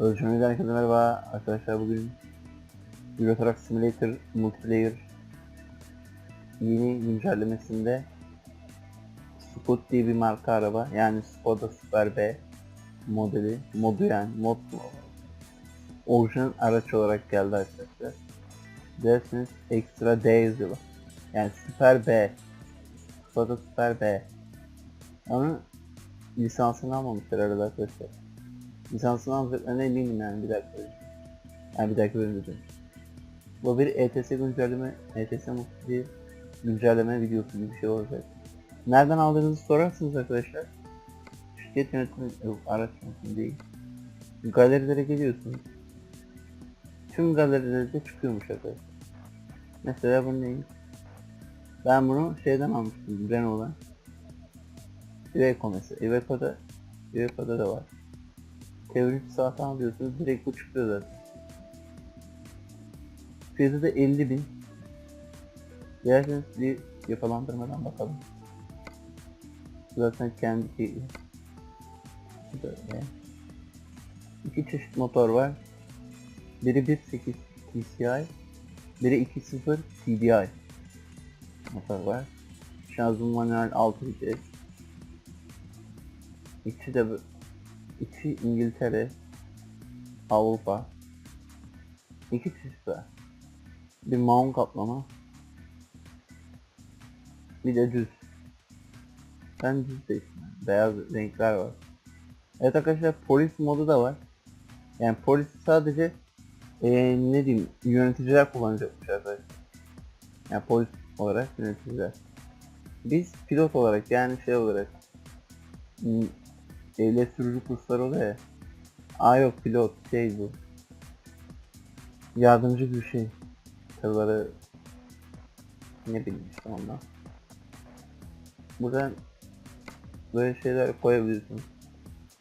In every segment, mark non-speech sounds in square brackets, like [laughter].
Ölçümlüden herkese merhaba arkadaşlar bugün Euro Truck Simulator Multiplayer yeni güncellemesinde Spot diye bir marka araba yani Skoda Super B modeli modu yani mod orijinal araç olarak geldi arkadaşlar. Dersiniz ekstra D yazıyor. Yani Super B Skoda Super B Ama lisansını almamışlar arada arkadaşlar. Lisansını alacaklarına eminim yani bir dakika. Yani bir dakika bölümde diyorum. Bu bir ETS güncelleme, ETS mutlu bir güncelleme videosu gibi bir şey olacak. Nereden aldığınızı sorarsınız arkadaşlar. Şirket yönetimi, yok araç yönetimi değil. Galerilere geliyorsunuz. Tüm galerilerde çıkıyormuş arkadaşlar. Mesela bu neymiş? Ben bunu şeyden almıştım, Renault'dan. Iveco mesela. Iveco'da, Iveco'da da var. Teorik saat alıyorsunuz direkt bu çıkıyor zaten. Fiyatı da 50 bin. Dilerseniz bir yapılandırmadan bakalım. Zaten kendi. Böyle. İki çeşit motor var. Biri 1.8 TCI, biri 2.0 TDI motor var. Şanzıman manuel 6 vites. İkisi de bu- İki İngiltere, Avrupa. İki çeşit var. Bir maun kaplama. Bir de düz. Ben düz seçtim. Beyaz renkler var. Evet arkadaşlar polis modu da var. Yani polis sadece eee ne diyeyim yöneticiler kullanacakmış arkadaşlar. Yani polis olarak yöneticiler. Biz pilot olarak yani şey olarak Devlet sürücü kursları oluyor ya. Aa yok pilot şey bu. Yardımcı bir şey. Tırları ne bileyim işte ondan. Buradan böyle şeyler koyabiliyorsunuz.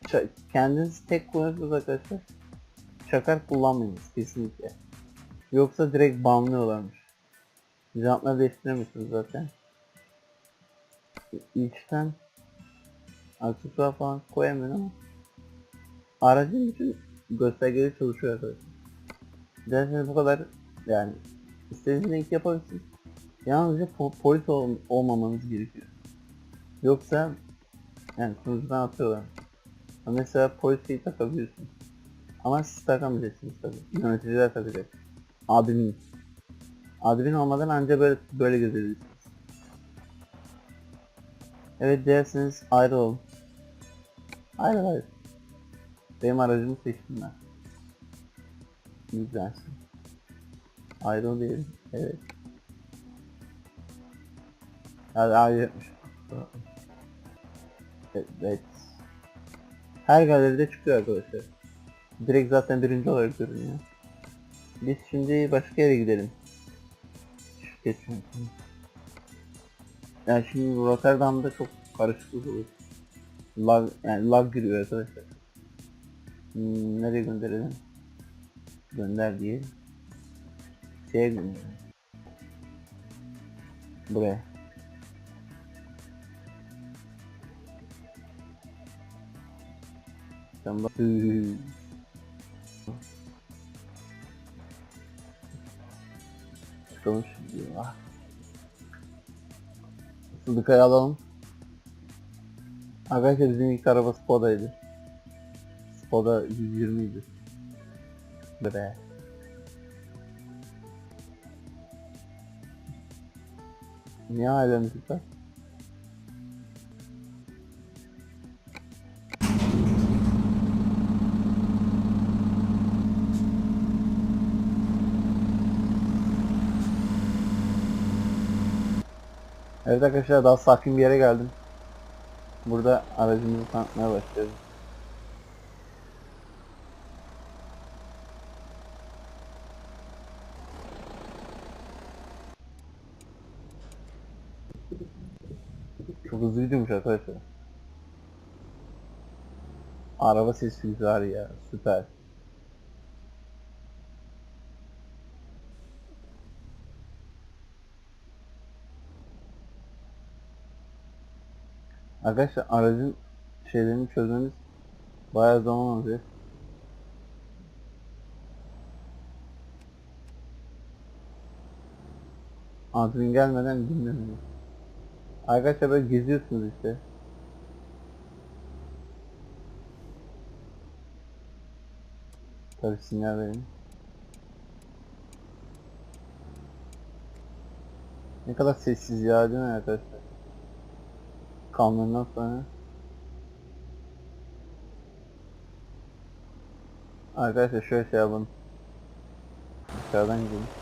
Ça- kendiniz tek kullanıyorsunuz arkadaşlar. Çakar kullanmayınız kesinlikle. Yoksa direkt banlıyorlarmış. Jantları değiştiremiyorsunuz zaten. İçten aksesuar falan koyamıyorum ama aracın bütün göstergeleri çalışıyor arkadaşlar. Derseniz bu kadar yani istediğiniz renk yapabilirsiniz. Yalnızca po- polis ol- olmamanız gerekiyor. Yoksa yani sunucudan atıyorlar. Mesela polisi takabiliyorsun. Ama siz takamayacaksınız tabii. Yöneticiler takacak. Admin. Admin olmadan anca böyle böyle gezebilirsiniz. Evet derseniz ayrı olun. Hayır hayır. Benim aracımı seçtim ben. Güzelsin. Ayrı ol diyelim. Evet. Hadi ayrı yapmış. Evet. Her galeride çıkıyor arkadaşlar. Direkt zaten birinci olarak görünüyor. Biz şimdi başka yere gidelim. Şirket yönetimi. Yani şimdi Rotterdam'da çok karışıklık olur. Lag, yani lag giriyor arkadaşlar. Hmm, nereye gönderelim? Gönder diye. Şeye gönder. Buraya. Hıı. Çıkalım şimdi. Ah. Sıdıkayı alalım. Arkadaşlar bizim ilk araba Skoda'ydı. Skoda 120 idi. Be. Niye hala müzik? Evet arkadaşlar daha sakin bir yere geldim. Burada aracımızı tanıtmaya başlıyoruz. Çok hızlı gidiyormuş arkadaşlar. Araba sesi güzel ya süper. Arkadaşlar aracın şeylerini çözmemiz bayağı zaman alacak. Admin gelmeden dinlemiyor. Arkadaşlar böyle geziyorsunuz işte. Tabii sinyal verin. Ne kadar sessiz ya değil mi arkadaşlar? Kamyondan sonra. Arkadaşlar şöyle şey yapalım. Dışarıdan gidelim.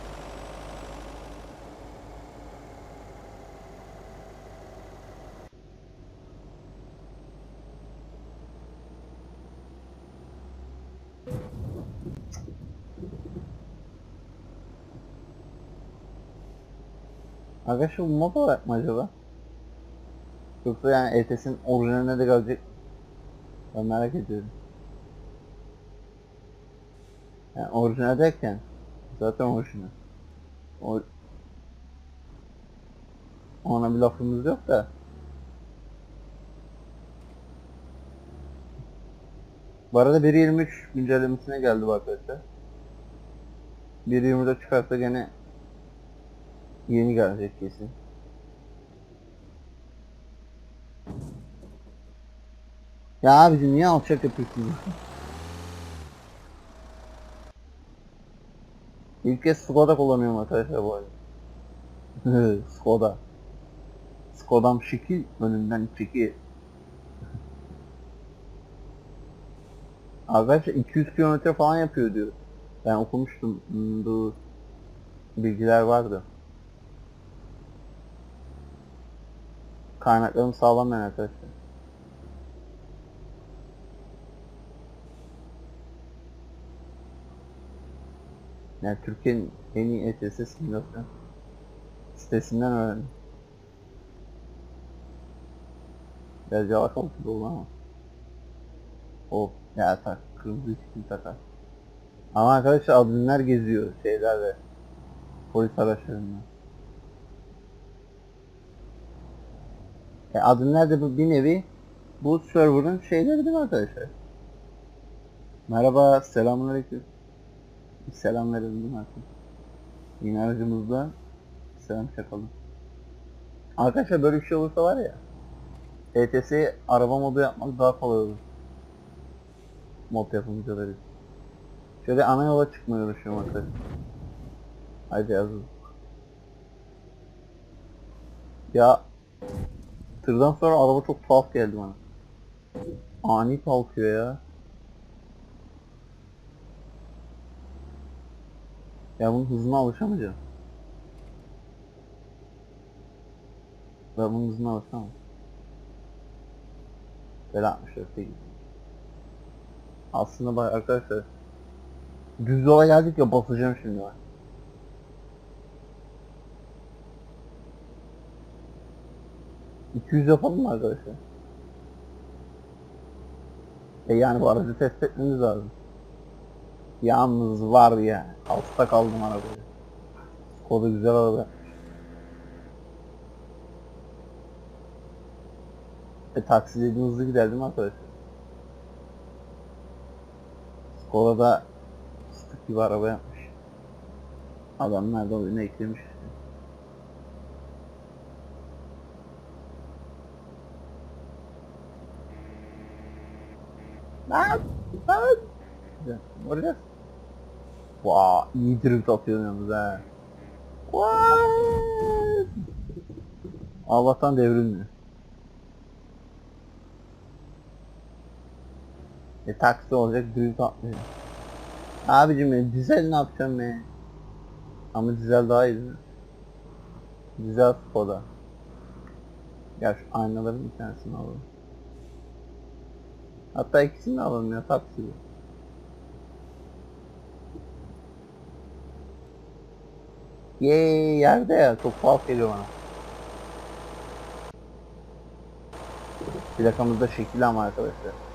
Arkadaşlar bu mod olarak mı acaba? Yoksa yani ETS'in orijinaline de gelecek. Ben merak ediyorum. Yani orijinal derken zaten orijinal. O... Ona bir lafımız yok da. Bu arada 1.23 güncellemesine geldi bu arkadaşlar. 1.20'de çıkarsa gene yeni gelecek kesin. Ya abicim niye alçak yapıyorsun? İlk kez Skoda kullanıyorum arkadaşlar bu arada. [laughs] Skoda. Skodam şekil önünden çeki. [laughs] Arkadaşlar 200 kilometre falan yapıyor diyor. Ben okumuştum. Hmm, Bu bilgiler vardı. Kaynaklarım sağlam arkadaşlar. Yani Türkiye'nin en iyi ETS simülasyon sitesinden öğrendim. Biraz yavaş oldu dolu ama. O ya tak kırmızı ışıklı takar. Ama arkadaşlar adminler geziyor şeylerle. Polis araçlarında. E adminler de bu bir nevi bu server'ın şeyleri değil mi arkadaşlar? Merhaba, selamünaleyküm. Selam verelim değil mi artık? Yine aracımızda selam çakalım. Arkadaşlar böyle bir şey olursa var ya ETS araba modu yapmak daha kolay olur. Mod yapımcıları için. Şöyle ana yola çıkmaya uğraşıyorum arkadaşlar. Haydi yazın. Ya tırdan sonra araba çok tuhaf geldi bana. Ani kalkıyor ya. Ya bunun hızına alışamayacağım. Ben bunun hızına alışamam. Böyle 64 değil. Aslında bak arkadaşlar. Düz yola geldik ya basacağım şimdi ben. ...200 yapalım mı arkadaşlar? E yani bu aracı test etmemiz lazım. Yalnız var ya. Altta kaldım arabayı. Skoda güzel araba. E taksi dediğin hızlı gider değil mi arkadaşlar? Skoda da fıstık araba yapmış. Adamlar da oyuna eklemiş. Lan! Lan! Oraya. Vaa iyi drift atıyorsun yalnız ha. What? Allah'tan devrilmiyor. E taksi olacak drift atmıyor. Abicim ya dizel ne yapacağım be? Ama dizel daha iyi değil mi? Dizel Skoda. Ya şu aynaların bir tanesini alalım. Hatta ikisini de alalım ya taksi. Yeee yerde ya çok tuhaf geliyor bana. Plakamızda şekil ama arkadaşlar.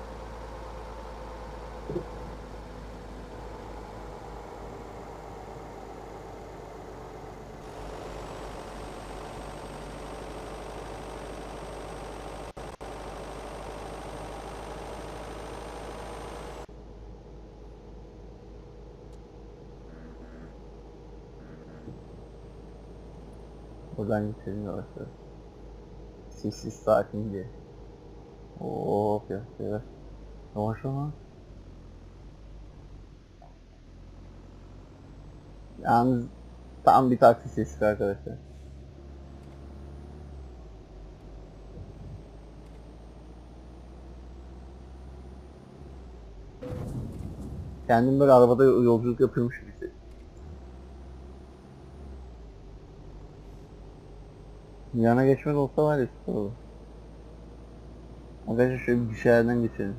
Buradan yavaş yavaş. Sessiz sakin diye. Oo yavaş yavaş. Yavaş ama. Yalnız tam bir taksi sesi arkadaşlar. Kendim böyle arabada yolculuk yapıyormuş gibi hissediyorum. Yana geçmek olsa var ya süper olur. Arkadaşlar şöyle bir gişelerden geçelim.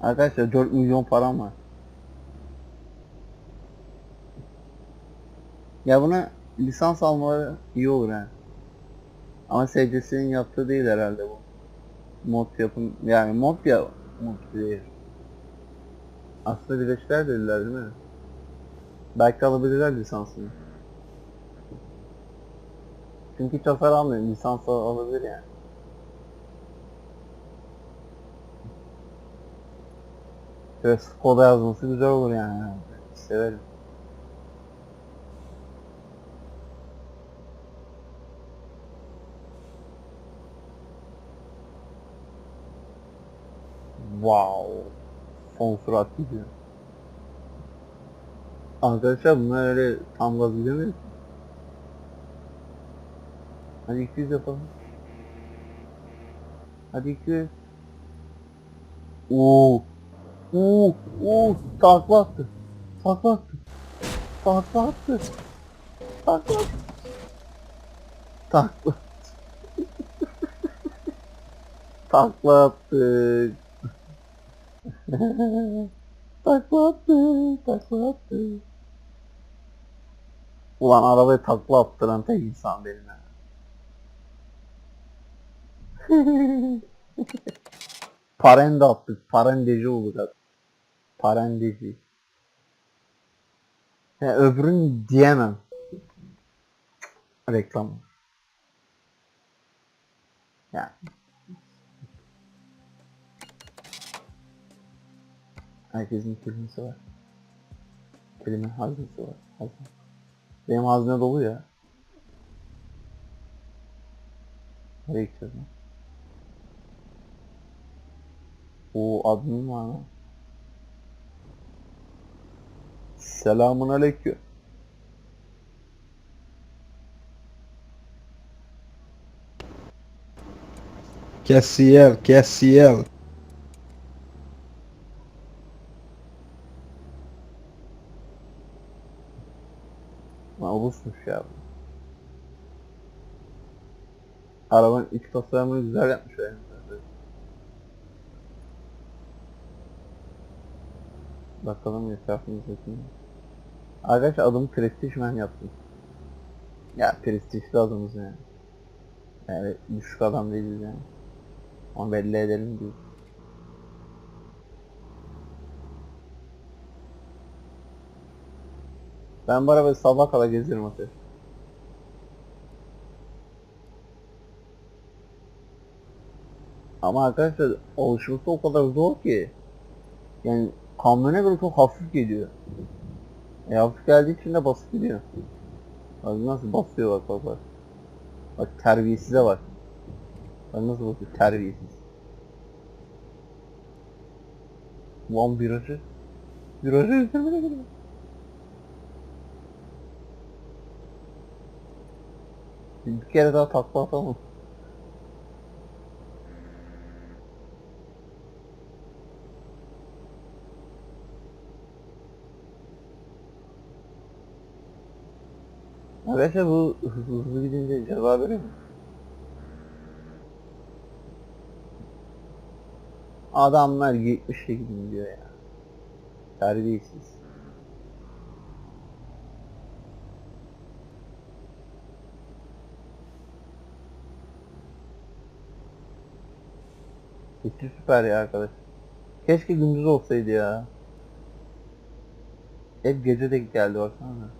Arkadaşlar 4 milyon param var. Ya buna lisans almaları iyi olur ha. Ama SCS'nin yaptığı değil herhalde bu. Mod yapın yani mod ya mod değil. Aslında birleştiler dediler değil mi? Belki alabilirler lisansını. Çünkü hiç almıyor. Lisans al- alabilir yani. Şöyle Skoda yazması güzel olur yani. Severim. Wow. Son sürat gidiyor. Arkadaşlar bunlar öyle tam gaz gidemiyor. ki. Hadi 200 yapalım. Hadi 200. Oo. Oo. Oo. Takla attı. Takla attı. Takla attı. Takla attı. Takla. Takla attık. [laughs] takla attı. Takla attı. Ulan arabayı takla attıran tek insan benim. [laughs] Parende attık. Parendeci olacak. Parendeci. Ya öbürünü diyemem. Reklam. Ya. Herkesin kelimesi var. Kelime haznesi var. Hazne. Benim hazne dolu ya. Nereye gideceğiz lan? O admin var lan. Selamun aleyküm. Cassiel, Cassiel. Lan Ulusmuş ya. bu. Arabanın iç tasarımını güzel yapmış yani. Bakalım etrafımızdaki. Arkadaş adımı Prestigeman yaptım. Ya prestijli adımız yani. Yani düşük adam değiliz yani. Ama belli edelim diye. Ben bu arabayı sabah kadar gezerim ateş. Ama arkadaşlar alışması o kadar zor ki. Yani kamyona göre çok hafif geliyor. E hafif geldiği için de basit gidiyor. Bak nasıl basıyor bak bak bak. Bak terbiyesize bak. Bak nasıl bakıyor terbiyesiz. Ulan virajı. Virajı üzerine geliyor. Bir kere daha takla atalım. Arkadaşlar bu hızlı hızlı gidince ceza veriyor mu? Adamlar 70'e gidin diyor ya. Terbiyesiz. Gitti süper ya arkadaş. Keşke gündüz olsaydı ya. Hep gece de geldi baksana.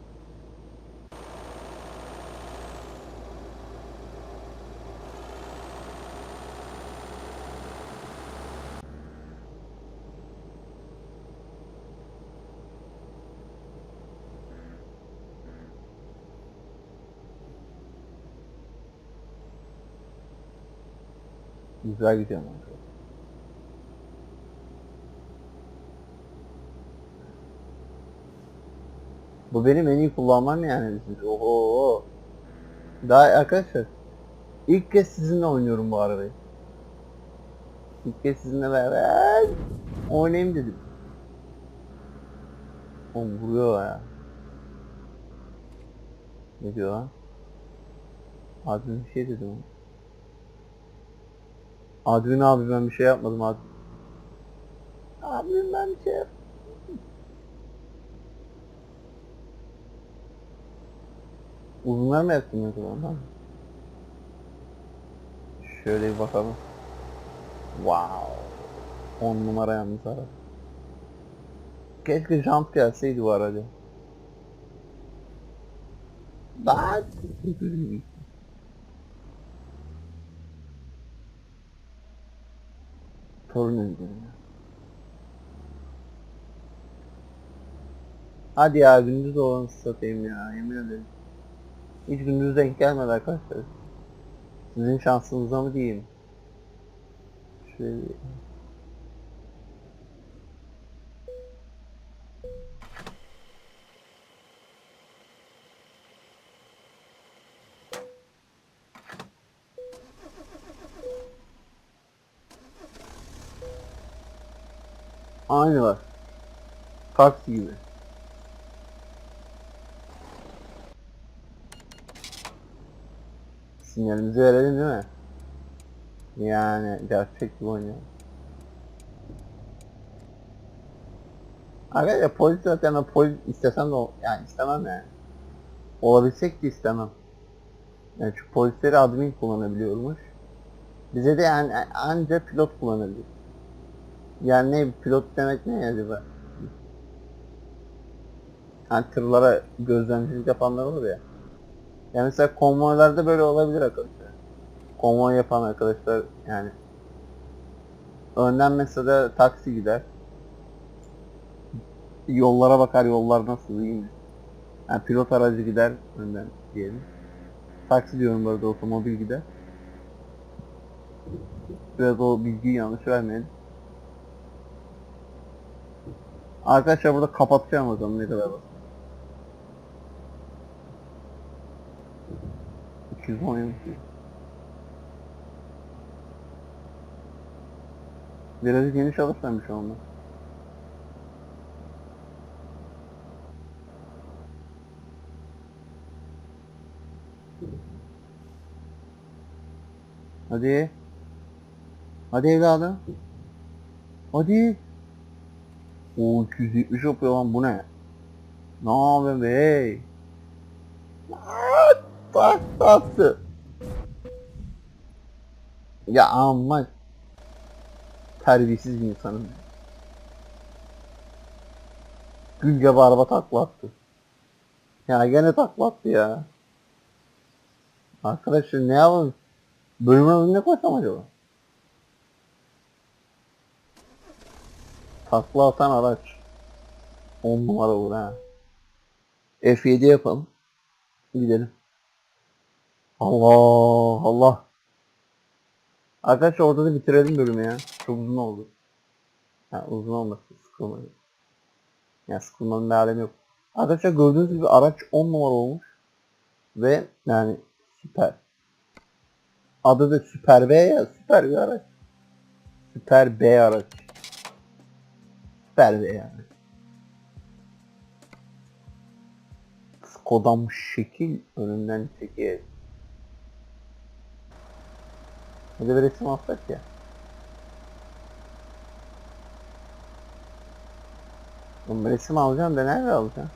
Güzel gidiyor ama. Bu benim en iyi kullanmam yani. Oho. Daha arkadaşlar ilk kez sizinle oynuyorum bu arabayı. İlk kez sizinle beraber oynayayım dedim. Oğlum vuruyor ya. Ne diyor lan? Bir şey dedi mi? Admin abi ben bir şey yapmadım Admin. Admin ben bir şey yap. Uzunlar mı yaptın lan? Şöyle bir bakalım. Wow. 10 numara yalnız araba. Keşke jump gelseydi bu arada. Bak. Torun öldürüyor. Hadi ya gündüz olanı satayım ya yemin ederim. Hiç gündüz denk gelmedi arkadaşlar. Sizin şansınıza mı diyeyim? Şöyle bir- Aynı var. Taksi gibi. Sinyalimizi verelim değil mi? Yani gerçek gibi oynuyor. Arkadaşlar polis zaten ben polis istesem de yani istemem yani. Olabilsek de istemem. Yani şu polisleri admin kullanabiliyormuş. Bize de yani anca pilot kullanabilir. Yani ne pilot demek ne acaba? Hani tırlara gözlemcilik yapanlar olur ya. Yani mesela konvoylarda böyle olabilir arkadaşlar. Konvoy yapan arkadaşlar yani. Önden mesela taksi gider. Yollara bakar yollar nasıl iyi mi? Yani pilot aracı gider önden diyelim. Taksi diyorum bu arada otomobil gider. Biraz o bilgiyi yanlış vermeyelim. Arkadaşlar burada kapatacağım o zaman ne kadar bak. 210 yemiş. Biraz geniş alırsan bir şey olmaz. Hadi. Hadi evladım. Hadi. O 270 yapıyor lan bu ne? Ne yapıyorsun be hey? Aa, Tak taktı. Ya amma terbiyesiz bir insanım. Gül gibi araba takla attı. Ya gene takla attı ya. Arkadaşlar ne yapalım? Bölümün adını ne koysam acaba? Takla atan araç. 10 numara olur ha. F7 yapalım. Gidelim. Allah Allah. Arkadaşlar orada da bitirelim bölümü ya. Çok uzun oldu. Ha, uzun olmasın sıkılmadı. Ya sıkılmanın bir alemi yok. Arkadaşlar gördüğünüz gibi araç 10 numara olmuş. Ve yani süper. Adı da Süper B ya süper bir araç. Süper B araç. B yani. Skoda'm şekil önünden çekiyor. Bir de bir resim alsak ya. Oğlum resim alacağım da nerede alacağım?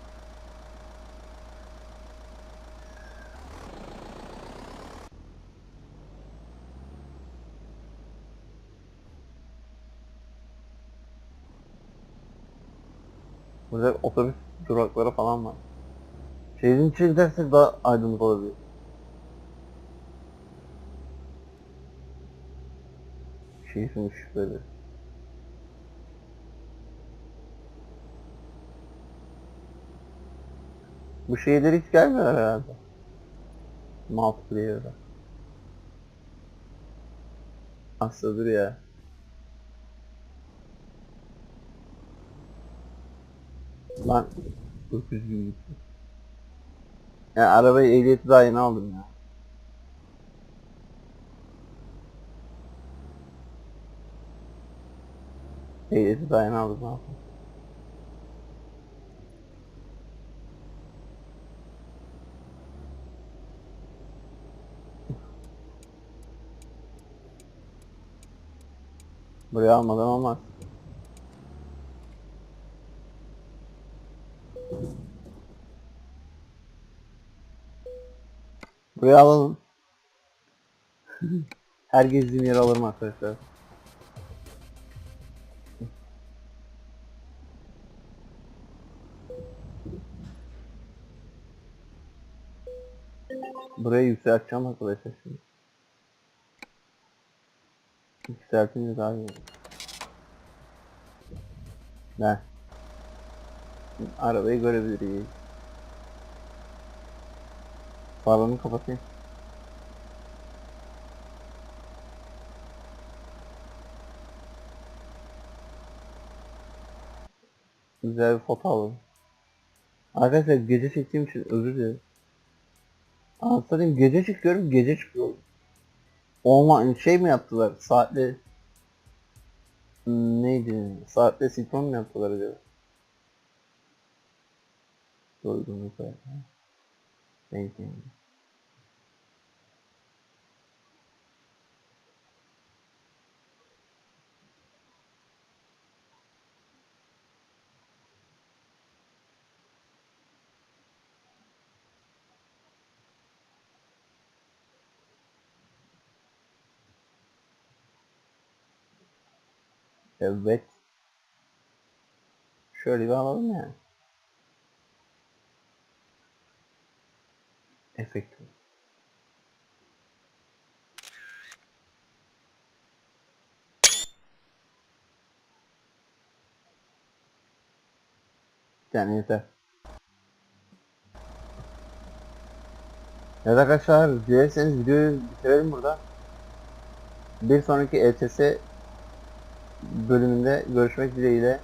Burada otobüs durakları falan var. Şehrin içine gidersek daha aydınlık olabilir. Şehrin ışıkları. Bu şehirler hiç gelmiyor herhalde. Multiplayer'da. Asla dur ya. Lan 900 bin gitti. Yani arabayı ehliyeti daha yeni aldım ya. Ehliyeti daha yeni aldım ne yapayım. Buraya almadan olmaz. Buraya alalım. Her gezdiğim yere alırım arkadaşlar. Burayı yükselteceğim arkadaşlar şimdi. Yükseltince daha. Ne? Arabayı görebiliriz. Farlarını kapatayım. Güzel bir foto alalım. Arkadaşlar gece çektiğim için özür dilerim. Anlatayım gece çıkıyorum gece çıkıyorum. Olma şey mi yaptılar saatle Hmm, neydi saatle sinkron mu yaptılar acaba? Doydum bu Neydi? Evet. Şöyle bir alalım yani. Efekt. Yani yeter. Evet arkadaşlar dilerseniz videoyu bitirelim burada. Bir sonraki ETS bölümünde görüşmek dileğiyle.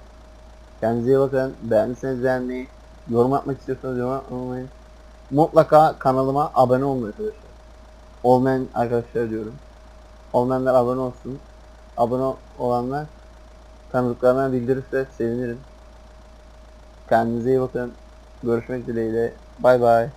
Kendinize iyi bakın. Beğendiyseniz beğenmeyi, yorum atmak istiyorsanız yorum atmayı. Mutlaka kanalıma abone olun arkadaşlar. Olmayan arkadaşlar diyorum. Olmayanlar abone olsun. Abone olanlar tanıdıklarına bildirirse sevinirim. Kendinize iyi bakın. Görüşmek dileğiyle. Bay bay.